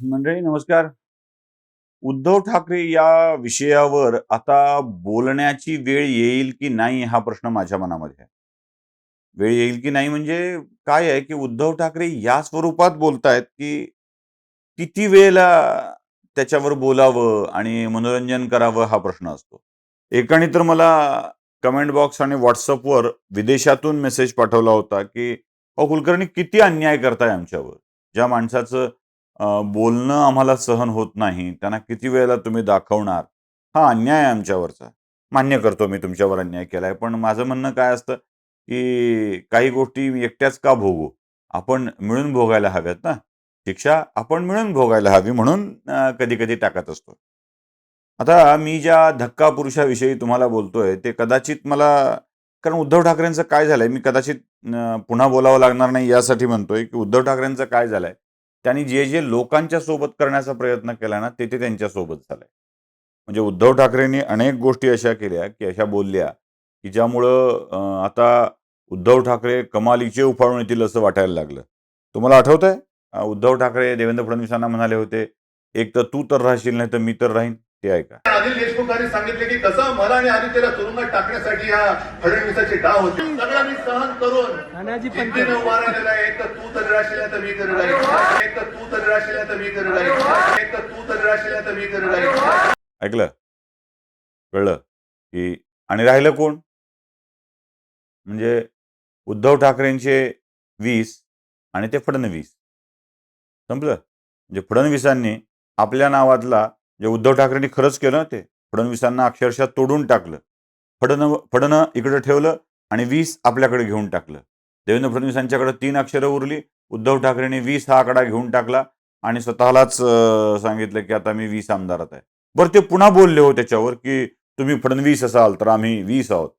मंडळी नमस्कार. उद्धव ठाकरे या विषयावर आता बोलण्याची वेळ येईल की नाही हा प्रश्न माझ्या मनामध्ये आहे. वेळ येईल की नाही म्हणजे काय आहे की उद्धव ठाकरे या स्वरूपात बोलतायत की किती वेळेला त्याच्यावर बोलावं आणि मनोरंजन करावं हा प्रश्न असतो. एकाने तर मला कमेंट बॉक्स आणि व्हॉट्सअपवर विदेशातून मेसेज पाठवला होता की अहो कुलकर्णी किती अन्याय करताय आमच्यावर? ज्या माणसाचं बोलणं आम्हाला सहन होत नाही. त्यांना किती वेळेला तुम्ही दाखवणार? हा अन्याय आहे आमच्यावरचा. मान्य करतो मी तुमच्यावर अन्याय केलाय. पण माझं म्हणणं काय असतं की काही गोष्टी मी एकट्याच का भोगू? आपण मिळून भोगायला हव्यात ना. शिक्षा आपण मिळून भोगायला हवी म्हणून कधी कधी टाकत असतो. आता मी ज्या धक्का पुरुषाविषयी तुम्हाला बोलतोय ते कदाचित मला कारण उद्धव ठाकरेंचं काय झालंय? मी कदाचित पुन्हा बोलावं लागणार नाही यासाठी म्हणतोय की उद्धव ठाकरेंचं काय झालंय? त्यांनी जे जे लोकांच्या सोबत करण्याचा प्रयत्न केला ना ते ते त्यांच्यासोबत झालंय. म्हणजे उद्धव ठाकरेंनी अनेक गोष्टी अशा केल्या की अशा बोलल्या की ज्यामुळं आता उद्धव ठाकरे कमालीचे उफाळून येतील असं वाटायला लागलं. तुम्हाला आठवत आहे उद्धव ठाकरे देवेंद्र फडणवीसांना म्हणाले होते एक तर तू तर राहशील नाही तर मी तर राहीन. ते ऐका अनिल देशमुखांनी सांगितले की कसं मला आणि आदित्यला तुरुंगात टाकण्यासाठी हा फडणवीसाची डाव होती. सगळं मी सहन करून जिद्दीने उभा राहिलेला आहे. एक तर तू तरी राहशील नाही तर मी तरी राहील एक तर तू तरी राहशील नाही तर मी तरी राहील एक तर तू तरी राहशील नाही तर मी तरी राहील ऐकलं? कळलं? की आणि राहिलं कोण? म्हणजे उद्धव ठाकरेंचे वीस आणि ते फडणवीस. संपलं? म्हणजे फडणवीसांनी आपल्या नावातला जे उद्धव ठाकरेंनी खरंच केलं ते फडणवीसांना अक्षरशः तोडून टाकलं. फडण फडणं इकडं ठेवलं आणि वीस आपल्याकडे घेऊन टाकलं. देवेंद्र फडणवीसांच्याकडे तीन अक्षरं उरली उद्धव ठाकरेंनी वीस हा आकडा घेऊन टाकला आणि स्वतःलाच सांगितलं की आता मी वीस आमदारात आहे. बरं ते पुन्हा बोलले हो त्याच्यावर की तुम्ही फडणवीस असाल तर आम्ही वीस आहोत.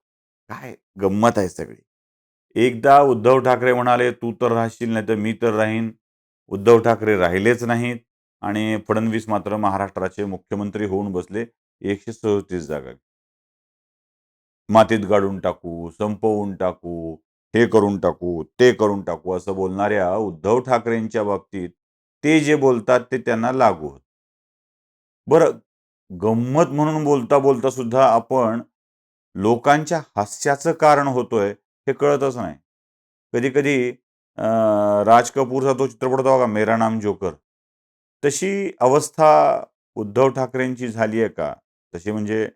काय गंमत आहे सगळी. एकदा उद्धव ठाकरे म्हणाले तू तर राहशील नाही तर मी तर राहीन. उद्धव ठाकरे राहिलेच नाहीत. आणि फडणवीस मात्र महाराष्ट्राचे मुख्यमंत्री होऊन बसले एकशे सदतीस जागा. मातीत गाडून टाकू संपवून टाकू हे करून टाकू ते करून टाकू असं बोलणाऱ्या उद्धव ठाकरेंच्या बाबतीत ते जे बोलतात ते त्यांना लागू होत. बरं गंमत म्हणून बोलता बोलता सुद्धा आपण लोकांच्या हास्याचं कारण होतोय हे कळतच नाही. कधी कधी राज कपूरचा तो चित्रपट होता बघा मेरा नाम जोकर. तशी अवस्था उद्धव ठाकरेंची झाली आहे का? तशी म्हणजे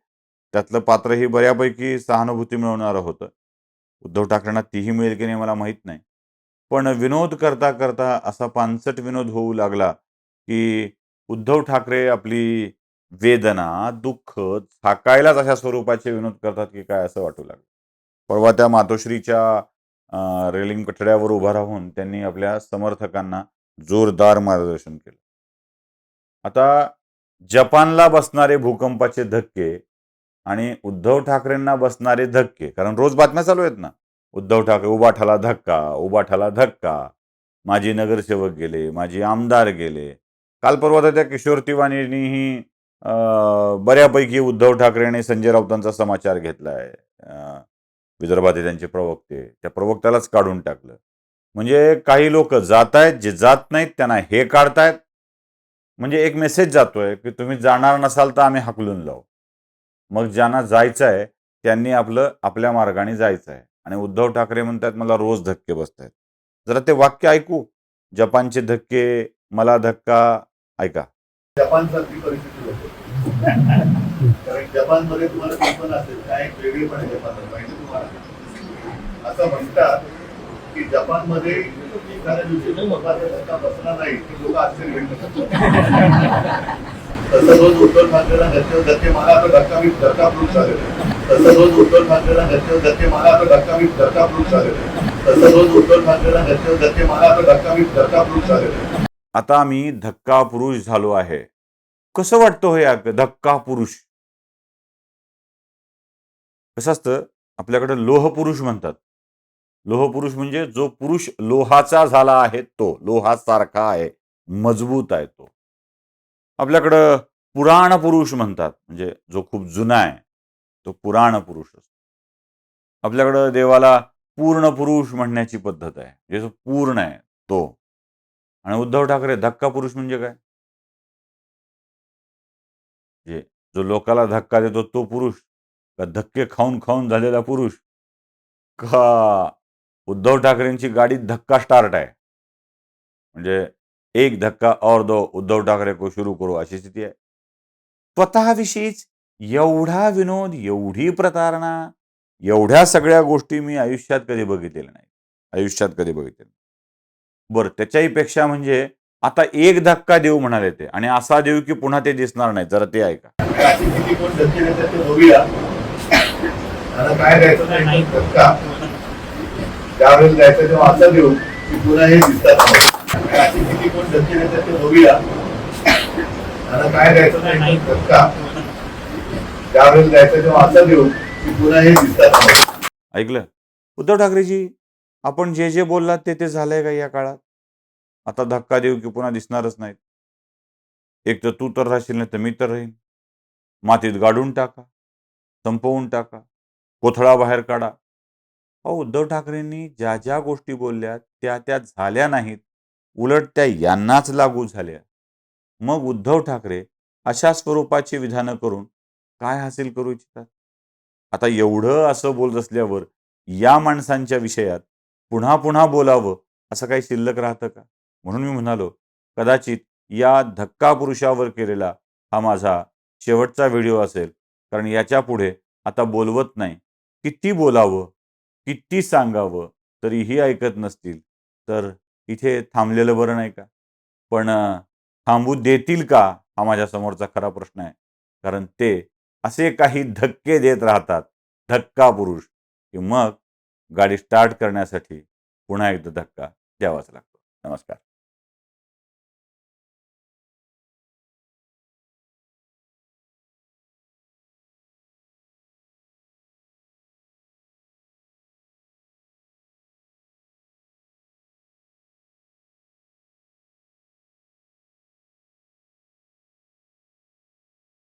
त्यातलं पात्रही बऱ्यापैकी सहानुभूती मिळवणारं होतं. उद्धव ठाकरेंना तीही मिळेल की नाही मला माहीत नाही. पण विनोद करता करता असा पानसट विनोद होऊ लागला की उद्धव ठाकरे आपली वेदना दुःख थाकायलाच अशा स्वरूपाचे विनोद करतात की काय असं वाटू लागलं. परवा त्या मातोश्रीच्या रेलिंग कठड्यावर उभा राहून त्यांनी आपल्या समर्थकांना जोरदार मार्गदर्शन केलं. आता जपानला बसणारे भूकंपाचे धक्के आणि उद्धव ठाकरेंना बसणारे धक्के कारण रोज बातम्या चालू आहेत ना. उद्धव ठाकरे उबाठाला धक्का उबाठाला धक्का. माजी नगरसेवक गेले माजी आमदार गेले. काल परवा त्या किशोर तिवारींनीही बऱ्यापैकी उद्धव ठाकरे आणि संजय राऊतांचा समाचार घेतलाय. अं, विदर्भातील त्यांचे प्रवक्ते त्या प्रवक्त्यालाच काढून टाकलं. म्हणजे काही लोक जात आहेत जे जात नाहीत त्यांना हे काढतायत. म्हणजे एक मेसेज जातोय की तुम्ही जाणार नसाल तर आम्ही हाकलून लावू मग ज्यांना जायचं आहे त्यांनी आपलं आपल्या मार्गाने जायचं आहे आणि उद्धव ठाकरे म्हणतात मला रोज धक्के बसत आहेत जरा ते वाक्य ऐकू. जपानचे धक्के मला धक्का ऐका. जपान सारखी परिस्थिती होते. जपानमध्ये तुम्हाला असेल. काय एक वेगळेपण असं म्हणतात की जपानमध्ये एखाद्या दिवशी धक्का बसला नाही की लोक आश्चर्य घेतात तसं रोज उद्धव ठाकरेला धक्के धक्के आता धक्का मी धक्का तसं रोज उद्धव ठाकरेला धक्के धक्के धक्का मी धक्का तसं रोज उद्धव ठाकरेला धक्के धक्के धक्का मी धक्का आता आम्ही धक्का पुरुष झालो आहे. कसं वाटतं हो हे धक्का पुरुष? कसं असतं? आपल्याकडे लोह पुरुष म्हणतात. लोहपुरुष म्हणजे जो पुरुष लोहाचा झाला आहे तो लोहासारखा आहे मजबूत आहे तो. आपल्याकडं पुराण पुरुष म्हणतात म्हणजे जो खूप जुना आहे तो पुराण पुरुष असतो. आपल्याकडं देवाला पूर्ण पुरुष म्हणण्याची पद्धत आहे म्हणजे जो पूर्ण आहे तो. आणि उद्धव ठाकरे धक्का पुरुष म्हणजे काय? जे जो लोकाला धक्का देतो तो पुरुष का धक्के खाऊन खाऊन झालेला पुरुष? का उद्धव ठाकरेंची गाडी धक्का स्टार्ट आहे. म्हणजे एक धक्का और दो उद्धव ठाकरे को सुरू करू अशी स्थिती आहे. स्वतःविषयीच एवढा विनोद एवढी प्रतारणा एवढ्या सगळ्या गोष्टी मी आयुष्यात कधी बघितलेल्या नाही आयुष्यात कधी बघितले बरं त्याच्याही पेक्षा म्हणजे आता एक धक्का देऊ म्हणाले ते आणि असा देऊ की पुन्हा ते दिसणार नाही. जरा ते ऐका. काय द्यायचं नाही एक धक्का ज्यावेळेस जायचं तेव्हा असं देऊ की पुन्हा हे दिसतात. अशी किती कोण धक्के देतात ते बघूया. मला काय द्यायचं नाही धक्का ज्यावेळेस जायचं तेव्हा असं देऊ की पुन्हा हे दिसतात. ऐकलं? उद्धव ठाकरेजी आपण जे जे बोललात ते ते झालंय का या काळात? आता धक्का देऊ की पुन्हा दिसणारच नाहीत. एक तर तू तर राहशील नाही तर मी तर राहीन. मातीत गाडून टाका संपवून टाका कोथळा बाहेर काढा. अहो उद्धव ठाकरेंनी ज्या ज्या गोष्टी बोलल्या त्या त्या झाल्या नाहीत. उलट त्या यांनाच लागू झाल्या. मग उद्धव ठाकरे अशा स्वरूपाची विधानं करून काय हासिल करू इच्छितात? आता एवढं असं बोलत असल्यावर या माणसांच्या विषयात पुन्हा पुन्हा बोलावं असं काही शिल्लक राहतं का? म्हणून मी म्हणालो कदाचित या धक्का पुरुषावर केलेला हा माझा शेवटचा व्हिडिओ असेल. कारण याच्यापुढे आता बोलवत नाही. किती बोलावं? किती सांगावं तरीही ऐकत नसतील. तर इथे थांबलेलं बरं नाही का? पण थांबू देतील का? हा माझ्या समोरचा खरा प्रश्न आहे. कारण ते असे काही धक्के देत राहतात. धक्का पुरुष. की मग गाडी स्टार्ट करण्यासाठी पुन्हा एकदा धक्का द्यावाच लागतो. नमस्कार.